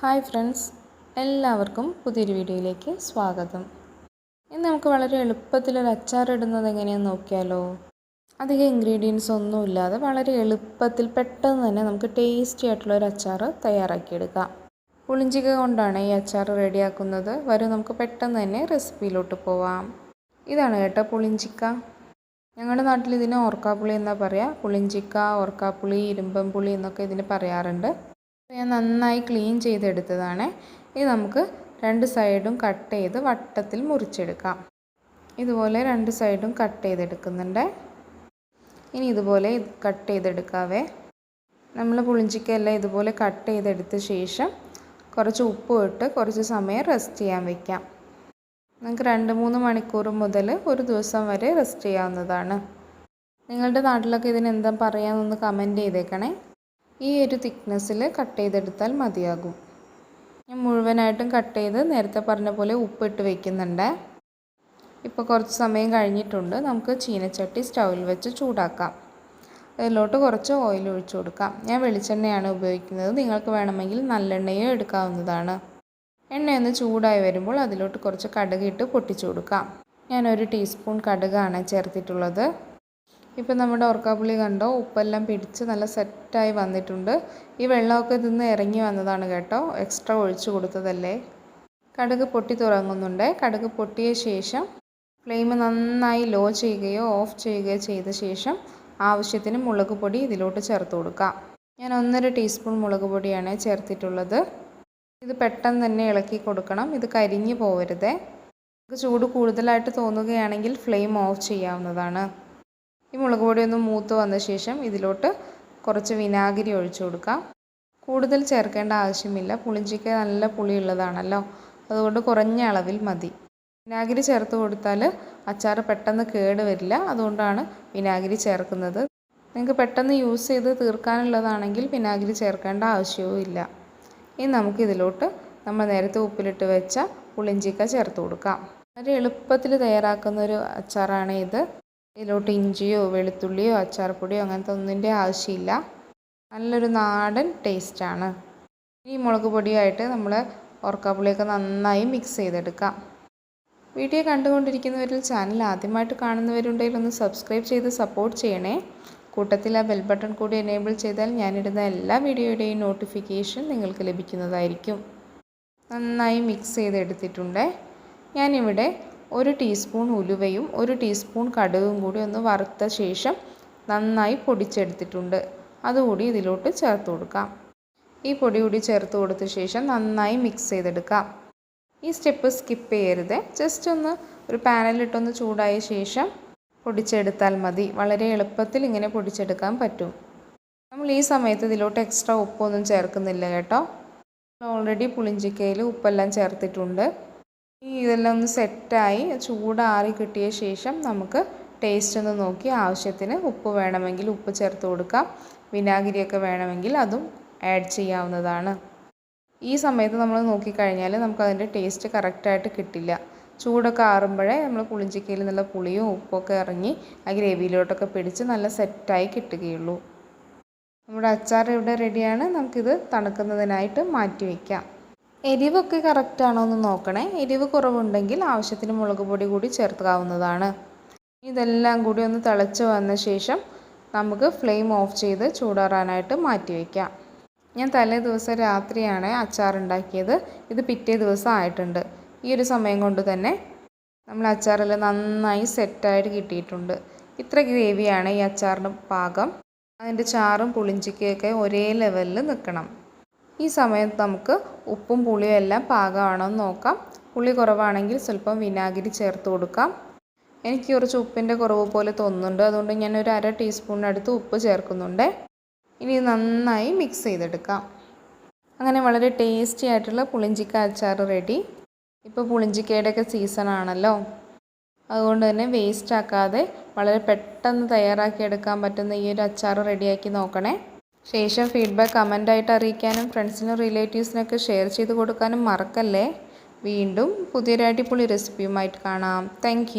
Hi friends എല്ലാവർക്കും പുതിയൊരു വീഡിയോയിലേക്ക് സ്വാഗതം. ഇന്ന് നമുക്ക് വളരെ എളുപ്പത്തിൽ ഒരു അച്ചാർ ഇടുന്നത് എങ്ങനെയാണെന്ന് നോക്കിയാലോ? അധികം ഇൻഗ്രീഡിയൻസ് ഒന്നും ഇല്ലാതെ വളരെ എളുപ്പത്തിൽ പെട്ടെന്ന് തന്നെ നമുക്ക് ടേസ്റ്റി ആയിട്ടുള്ള ഒരു അച്ചാർ തയ്യാറാക്കിയെടുക്കാം. പുളിഞ്ചിക കൊണ്ടാണ് ഈ അച്ചാർ റെഡിയാക്കുന്നത്. വരും നമുക്ക് പെട്ടെന്ന് തന്നെ റെസിപ്പിയിലോട്ട് പോവാം. ഇതാണ് കേട്ടോ പുളിഞ്ചിക്ക. ഞങ്ങളുടെ നാട്ടിൽ ഇതിന് ഓർക്കാപ്പുളി എന്നാ പറയുക പുളിഞ്ചിക്ക ഓർക്കാപ്പുളി ഇരുമ്പൻപുളി എന്നൊക്കെ ഇതിന് പറയാറുണ്ട്. ഞാൻ നന്നായി ക്ലീൻ ചെയ്തെടുത്തതാണ്. ഇത് നമുക്ക് രണ്ട് സൈഡും കട്ട് ചെയ്ത് വട്ടത്തിൽ മുറിച്ചെടുക്കാം. ഇതുപോലെ രണ്ട് സൈഡും കട്ട് ചെയ്തെടുക്കുന്നുണ്ട്. ഇനി ഇതുപോലെ കട്ട് ചെയ്തെടുക്കാവേ. നമ്മൾ പുളിഞ്ചിക്കയെല്ലാം ഇതുപോലെ കട്ട് ചെയ്തെടുത്ത ശേഷം കുറച്ച് ഉപ്പ് ഇട്ട് കുറച്ച് സമയം റെസ്റ്റ് ചെയ്യാൻ വെക്കാം. നിങ്ങൾക്ക് രണ്ട് മൂന്ന് മണിക്കൂർ മുതൽ ഒരു ദിവസം വരെ റെസ്റ്റ് ചെയ്യാവുന്നതാണ്. നിങ്ങളുടെ നാട്ടിലൊക്കെ ഇതിനെന്താ പറയാമെന്നൊന്ന് കമന്റ് ചെയ്തേക്കണേ. ഈ ഒരു തിക്നെസ്സിൽ കട്ട് ചെയ്തെടുത്താൽ മതിയാകും. ഞാൻ മുഴുവനായിട്ടും കട്ട് ചെയ്ത് നേരത്തെ പറഞ്ഞ പോലെ ഉപ്പിട്ട് വയ്ക്കുന്നുണ്ട് ഇപ്പോൾ കുറച്ച് സമയം കഴിഞ്ഞിട്ടുണ്ട്. നമുക്ക് ചീനച്ചട്ടി സ്റ്റൗവിൽ വെച്ച് ചൂടാക്കാം. അതിലോട്ട് കുറച്ച് ഓയിൽ ഒഴിച്ചു കൊടുക്കാം. ഞാൻ വെളിച്ചെണ്ണയാണ് ഉപയോഗിക്കുന്നത്. നിങ്ങൾക്ക് വേണമെങ്കിൽ നല്ലെണ്ണയോ എടുക്കാവുന്നതാണ്. എണ്ണയൊന്ന് ചൂടായി വരുമ്പോൾ അതിലോട്ട് കുറച്ച് കടുക് ഇട്ട് പൊട്ടിച്ചു കൊടുക്കാം. ഞാനൊരു ടീസ്പൂൺ കടുകാണ് ചേർത്തിട്ടുള്ളത്. ഇപ്പം നമ്മുടെ ഉറക്കാപ്പുളി കണ്ടോ? ഉപ്പെല്ലാം പിടിച്ച് നല്ല സെറ്റായി വന്നിട്ടുണ്ട്. ഈ വെള്ളമൊക്കെ ഇതിന്ന് ഇറങ്ങി വന്നതാണ് കേട്ടോ. എക്സ്ട്രാ ഒഴിച്ചു കൊടുത്തതല്ലേ? കടുക് പൊട്ടി തുടങ്ങുന്നുണ്ട് കടുക് പൊട്ടിയ ശേഷം ഫ്ലെയിം നന്നായി ലോ ചെയ്യുകയോ ഓഫ് ചെയ്യുകയോ ചെയ്ത ശേഷം ആവശ്യത്തിന് മുളക് പൊടി ഇതിലോട്ട് ചേർത്ത് കൊടുക്കാം. ഞാൻ ഒന്നര ടീസ്പൂൺ മുളക് പൊടിയാണ് ചേർത്തിട്ടുള്ളത്. ഇത് പെട്ടെന്ന് തന്നെ ഇളക്കി കൊടുക്കണം. ഇത് കരിഞ്ഞു പോവരുതേ. ചൂട് കൂടുതലായിട്ട് തോന്നുകയാണെങ്കിൽ ഫ്ലെയിം ഓഫ് ചെയ്യാവുന്നതാണ്. ഈ മുളക് പൊടി ഒന്ന് മൂത്ത് വന്ന ശേഷം ഇതിലോട്ട് കുറച്ച് വിനാഗിരി ഒഴിച്ചു കൊടുക്കാം. കൂടുതൽ ചേർക്കേണ്ട ആവശ്യമില്ല. പുളിഞ്ചിക്ക നല്ല പുളിയുള്ളതാണല്ലോ. അതുകൊണ്ട് കുറഞ്ഞ അളവിൽ മതി. വിനാഗിരി ചേർത്ത് കൊടുത്താൽ അച്ചാർ പെട്ടെന്ന് കേട് വരില്ല. അതുകൊണ്ടാണ് വിനാഗിരി ചേർക്കുന്നത്. നിങ്ങൾക്ക് പെട്ടെന്ന് യൂസ് ചെയ്ത് തീർക്കാനുള്ളതാണെങ്കിൽ വിനാഗിരി ചേർക്കേണ്ട ആവശ്യവും ഇല്ല. ഇനി നമുക്ക് ഇതിലോട്ട് നമ്മൾ നേരത്തെ ഉപ്പിലിട്ട് വെച്ച പുളിഞ്ചിക്ക ചേർത്ത് കൊടുക്കാം. വളരെ എളുപ്പത്തിൽ തയ്യാറാക്കുന്ന ഒരു അച്ചാറാണ് ഇത്. ഇതിലോട്ട് ഇഞ്ചിയോ വെളുത്തുള്ളിയോ അച്ചാർപ്പൊടിയോ അങ്ങനത്തെ ഒന്നിന്റെ ആവശ്യമില്ല. നല്ലൊരു നാടൻ ടേസ്റ്റാണ്. ഈ മുളക് പൊടിയായിട്ട് നമ്മൾ ഓർക്കാപ്പുളിയൊക്കെ നന്നായി മിക്സ് ചെയ്തെടുക്കാം. വീഡിയോ കണ്ടുകൊണ്ടിരിക്കുന്നവരിൽ ചാനൽ ആദ്യമായിട്ട് കാണുന്നവരുണ്ടെങ്കിൽ ഒന്ന് സബ്സ്ക്രൈബ് ചെയ്ത് സപ്പോർട്ട് ചെയ്യണേ. കൂട്ടത്തിൽ ആ ബെൽ ബട്ടൺ കൂടി എനേബിൾ ചെയ്താൽ ഞാനിടുന്ന എല്ലാ വീഡിയോയുടെയും നോട്ടിഫിക്കേഷൻ നിങ്ങൾക്ക് ലഭിക്കുന്നതായിരിക്കും. നന്നായി മിക്സ് ചെയ്തെടുത്തിട്ടുണ്ട്. ഞാനിവിടെ ഒരു ടീസ്പൂൺ ഉലുവയും ഒരു ടീസ്പൂൺ കടുകും കൂടി ഒന്ന് വറുത്ത ശേഷം നന്നായി പൊടിച്ചെടുത്തിട്ടുണ്ട്. അതുകൂടി ഇതിലോട്ട് ചേർത്ത് കൊടുക്കാം. ഈ പൊടി കൂടി ചേർത്ത് കൊടുത്ത ശേഷം നന്നായി മിക്സ് ചെയ്തെടുക്കാം. ഈ സ്റ്റെപ്പ് സ്കിപ്പ് ചെയ്യരുത്. ജസ്റ്റ് ഒന്ന് ഒരു പാനലിട്ടൊന്ന് ചൂടായ ശേഷം പൊടിച്ചെടുത്താൽ മതി. വളരെ എളുപ്പത്തിൽ ഇങ്ങനെ പൊടിച്ചെടുക്കാൻ പറ്റും. നമ്മൾ ഈ സമയത്ത് ഇതിലോട്ട് എക്സ്ട്രാ ഉപ്പൊന്നും ചേർക്കുന്നില്ല കേട്ടോ. ഓൾറെഡി പുളിഞ്ചിക്കയിൽ ഉപ്പെല്ലാം ചേർത്തിട്ടുണ്ട്. ഈ ഇതെല്ലാം ഒന്ന് സെറ്റായി ചൂടാറി കിട്ടിയ ശേഷം നമുക്ക് ടേസ്റ്റ് ഒന്ന് നോക്കി ആവശ്യത്തിന് ഉപ്പ് വേണമെങ്കിൽ ഉപ്പ് ചേർത്ത് കൊടുക്കാം. വിനാഗിരിയൊക്കെ വേണമെങ്കിൽ അതും ആഡ് ചെയ്യാവുന്നതാണ്. ഈ സമയത്ത് നമ്മൾ നോക്കിക്കഴിഞ്ഞാൽ നമുക്കതിന്റെ ടേസ്റ്റ് കറക്റ്റായിട്ട് കിട്ടില്ല. ചൂടൊക്കെ ആറുമ്പോഴേ നമ്മൾ പുളിഞ്ചിക്കയിൽ നിന്നുള്ള പുളിയും ഉപ്പൊക്കെ ഇറങ്ങി ആ ഗ്രേവിയിലോട്ടൊക്കെ പിടിച്ച് നല്ല സെറ്റായി കിട്ടുകയുള്ളൂ. നമ്മുടെ അച്ചാർ ഇവിടെ റെഡിയാണ് നമുക്കിത് തണുക്കുന്നതിനായിട്ട് മാറ്റി വയ്ക്കാം എരിവൊക്കെ കറക്റ്റാണോ എന്ന് നോക്കണേ. എരിവ് കുറവുണ്ടെങ്കിൽ ആവശ്യത്തിന് മുളക് പൊടി കൂടി ചേർക്കാവുന്നതാണ്. ഇതെല്ലാം കൂടി ഒന്ന് തിളച്ച് വന്ന ശേഷം നമുക്ക് ഫ്ലെയിം ഓഫ് ചെയ്ത് ചൂടാറാനായിട്ട് മാറ്റി വയ്ക്കാം ഞാൻ തലേ ദിവസം രാത്രിയാണ് അച്ചാർ ഉണ്ടാക്കിയത് ഇത് പിറ്റേ ദിവസം ആയിട്ടുണ്ട്. ഈ ഒരു സമയം കൊണ്ട് തന്നെ നമ്മൾ അച്ചാറിൽ നന്നായി സെറ്റായിട്ട് കിട്ടിയിട്ടുണ്ട്. ഇത്ര ഗ്രേവിയാണ് ഈ അച്ചാറിന് പാകം. അതിന്റെ ചാറും പുളിഞ്ചിക്കയൊക്കെ ഒരേ ലെവലിൽ നിൽക്കണം. ഈ സമയത്ത് നമുക്ക് ഉപ്പും പുളിയും എല്ലാം പാകമാണോ എന്ന് നോക്കാം. പുളി കുറവാണെങ്കിൽ സ്വല്പം വിനാഗിരി ചേർത്ത് കൊടുക്കാം. എനിക്ക് കുറച്ച് ഉപ്പിന്റെ കുറവ് പോലെ തോന്നുന്നുണ്ട്. അതുകൊണ്ട് ഞാൻ ഒരു അര ടീസ്പൂണിനടുത്ത് ഉപ്പ് ചേർക്കുന്നുണ്ട്. ഇനി നന്നായി മിക്സ് ചെയ്തെടുക്കാം. അങ്ങനെ വളരെ ടേസ്റ്റി ആയിട്ടുള്ള പുളിഞ്ചിക്ക അച്ചാർ റെഡി ഇപ്പോൾ പുളിഞ്ചിക്കയുടെയൊക്കെ സീസൺ ആണല്ലോ. അതുകൊണ്ട് തന്നെ വേസ്റ്റ് ആക്കാതെ വളരെ പെട്ടെന്ന് തയ്യാറാക്കി എടുക്കാൻ പറ്റുന്ന ഈ ഒരു അച്ചാർ റെഡിയാക്കി നോക്കണേ. ശേഷം ഫീഡ്ബാക്ക് കമന്റായിട്ട് അറിയിക്കാനും ഫ്രണ്ട്സിനും റിലേറ്റീവ്സിനൊക്കെ ഷെയർ ചെയ്ത് കൊടുക്കാനും മറക്കല്ലേ? വീണ്ടും പുതിയൊരു അടിപൊളി റെസിപ്പിയുമായിട്ട് കാണാം. താങ്ക്